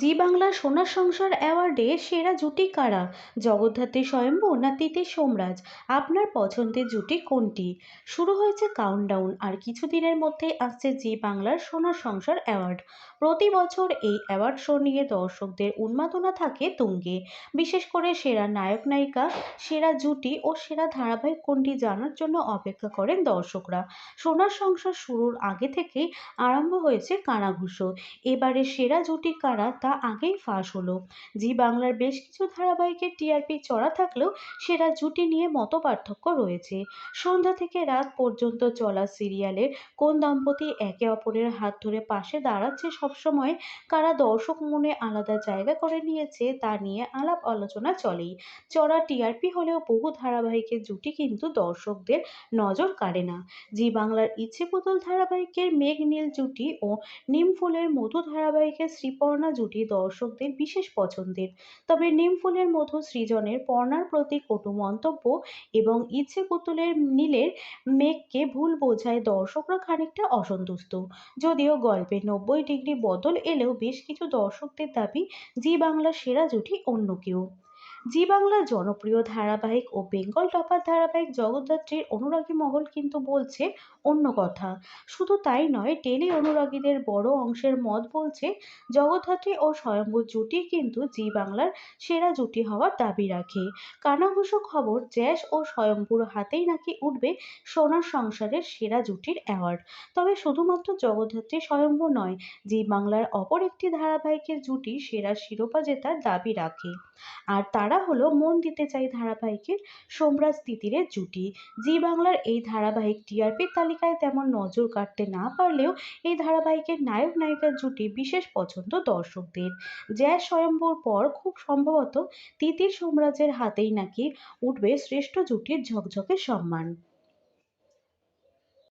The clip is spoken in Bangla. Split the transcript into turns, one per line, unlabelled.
জি বাংলা সোনার সংসার অ্যাওয়ার্ডে সেরা জুটি কারা? জগদ্ধাত্রী স্বয়ম্ভু না তিতির সোমরাজ? আপনার পছন্দের জুটি কোনটি? শুরু হয়েছে কাউন্টডাউন আর কিছুদিনের মধ্যেই আসছে জি বাংলার সোনার সংসার অ্যাওয়ার্ড। প্রতি বছর এই অ্যাওয়ার্ড শো নিয়ে দর্শকদের উন্মাদনা থাকে তুঙ্গে। বিশেষ করে সেরা নায়ক নায়িকা, সেরা জুটি ও সেরা ধারাবাহিক কোনটি জানার জন্য অপেক্ষা করেন দর্শকরা। সোনার সংসার শুরুর আগে থেকেই আরম্ভ হয়েছে কানাঘুষো। এবারে সেরা জুটি কারা তা আগেই ফাঁস হলো। জি বাংলার বেশ কিছু ধারাবাহিকের টিআরপি চড়া থাকলেও সেরা জুটি নিয়ে মত পার্থক্য রয়েছে। সন্ধ্যা থেকে রাত পর্যন্ত চলা সিরিয়ালের কোন দম্পতি একে অপরের হাত ধরে পাশে দাঁড়াচ্ছে সবসময়, কারা দর্শক মনে আলাদা জায়গা করে নিয়েছে তা নিয়ে আলাপ আলোচনা চলেই। চড়া টিআরপি হলেও বহু ধারাবাহিকের জুটি কিন্তু দর্শকদের নজর কাড়ে না। জি বাংলার ইচ্ছে পুতুল ধারাবাহিকের মেঘ নীল জুটি ও নিমফুলের মধু ধারাবাহিকের শ্রীপর্ণা জুটি দর্শকদের বিশেষ পছন্দের। তবে নিমফুলের মধু সৃজনের পর্ণার প্রতি কটু মন্তব্য এবং ইচ্ছে পুতুলের নীলের মেঘকে ভুল বোঝায় দর্শকরা খানিকটা অসন্তুষ্ট। যদিও গল্পে নব্বই ডিগ্রি বদল এলেও বেশ কিছু দর্শকদের দাবি, জি বাংলার সেরা জুটি অন্য কেউ। জি বাংলার জনপ্রিয় ধারাবাহিক ও বেঙ্গল টপার ধারাবাহিক জগদ্ধাত্রীর অনুরাগী মহল কিন্তু বলছে অন্য কথা। শুধু তাই নয় টেলি অনুরাগীদের বড় অংশের মত বলছে জগদ্ধাত্রী ও স্বয়ম্ভু জুটি কিন্তু জি বাংলার সেরা জুটি হওয়ার দাবি রাখে। কানাঘুষো খবর, জ্যাস ও স্বয়ম্ভুর হাতেই নাকি উঠবে সোনার সংসারের সেরা জুটির অ্যাওয়ার্ড। তবে শুধুমাত্র জগদ্ধাত্রী স্বয়ম্ভু নয়, জি বাংলার অপর একটি ধারাবাহিকের জুটি সেরা শিরোপা জেতার দাবি রাখে। আর তারা হলো মন দিতে চাই ধারাবাহিকের সোমরাজ তিতিরের জুটি। জি বাংলার এই ধারাবাহিক টিআরপি তালিকায় তেমন নজর কাটতে না পারলেও এই ধারাবাহিকের নায়ক নায়িকার জুটি বিশেষ পছন্দ দর্শকদের। জ্যাজ স্বয়ম্বর পর খুব সম্ভবত তিতির সোমরাজের হাতেই নাকি উঠবে শ্রেষ্ঠ জুটির ঝকঝকে সম্মান।